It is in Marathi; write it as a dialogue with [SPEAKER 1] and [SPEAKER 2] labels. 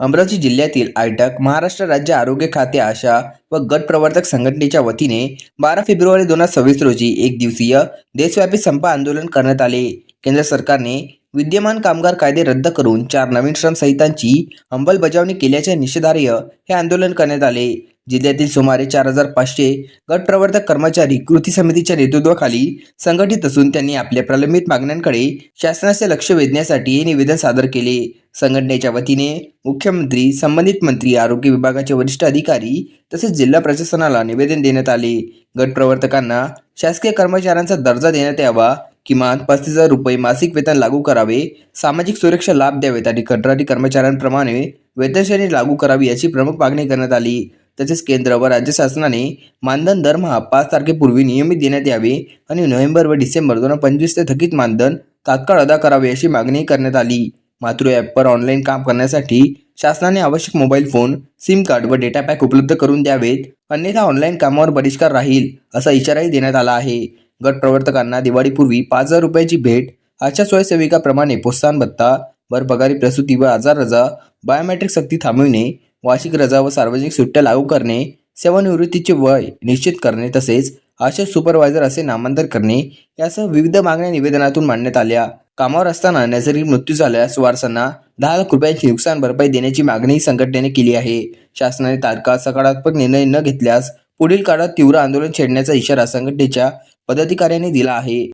[SPEAKER 1] अमरावती जिल्ह्यातील आयटक महाराष्ट्र राज्य आरोग्य खाते आशा व गट प्रवर्तक संघटनेच्या वतीने बारा फेब्रुवारी दोन हजार सव्वीस रोजी एक दिवसीय देशव्यापी संप आंदोलन करण्यात आले. केंद्र सरकारने विद्यमान कामगार कायदे रद्द करून चार नवीन श्रम संहितांची अंमलबजावणी केल्याच्या निषेधार्ह हे आंदोलन करण्यात आले. जिल्ह्यातील सुमारे चार हजार पाचशे गट प्रवर्तक कर्मचारी कृती समितीच्या नेतृत्वाखाली संघटित असून त्यांनी आपल्या प्रलंबित मागण्यांकडे शासनाचे लक्ष वेधण्यासाठी हे निवेदन सादर केले. संघटनेच्या वतीने मुख्यमंत्री संबंधित मंत्री आरोग्य विभागाचे वरिष्ठ अधिकारी तसेच जिल्हा प्रशासनाला निवेदन देण्यात आले. गट प्रवर्तकांना शासकीय कर्मचाऱ्यांचा दर्जा देण्यात यावा किमान पस्तीस हजार रुपये मासिक वेतन लागू करावे सामाजिक सुरक्षा लाभ द्यावेत आणि कंत्राटी कर्मचाऱ्यांप्रमाणे वेतनश्रेणी लागू करावी याची प्रमुख मागणी करण्यात आली. तसेच केंद्र व राज्य शासनाने मानधन दरमहा पाच तारखेपूर्वी नियमित देण्यात यावे आणि नोव्हेंबर व डिसेंबर दोन हजार पंचवीस ते थकीत मानधन तात्काळ अदा करावे अशी मागणी करण्यात आली. मातृ ॲपवर ऑनलाईन काम करण्यासाठी शासनाने आवश्यक मोबाईल फोन सिम कार्ड व डेटा पॅक उपलब्ध करून द्यावेत. अन्यथा ऑनलाईन कामावर बहिष्कार राहील असा इशाराही देण्यात आला आहे. गट प्रवर्तकांना दिवाळीपूर्वी पाच हजार रुपयाची भेट आशा स्वयंसेविकाप्रमाणे प्रोत्साहन भत्ता भरपगारी प्रसूती व आजार रजा बायोमॅट्रिक सक्ती थांबविणे वार्षिक रजा व सार्वजनिक सुट्ट्या लागू करणे सेवानिवृत्तीचे वय निश्चित करणे तसेच आशा सुपरवायझर असे नामांतर करणे यासह विविध मागण्या निवेदनातून मांडण्यात आल्या. कामावर असताना नैसर्गिक मृत्यू झाल्यास वारसांना दहा लाख रुपयांची नुकसान भरपाई देण्याची मागणी संघटनेने केली आहे. शासनाने तात्काळ सकारात्मक निर्णय न घेतल्यास पुढील काळात तीव्र आंदोलन छेडण्याचा इशारा संघटनेच्या पदाधिकाऱ्यांनी दिला आहे.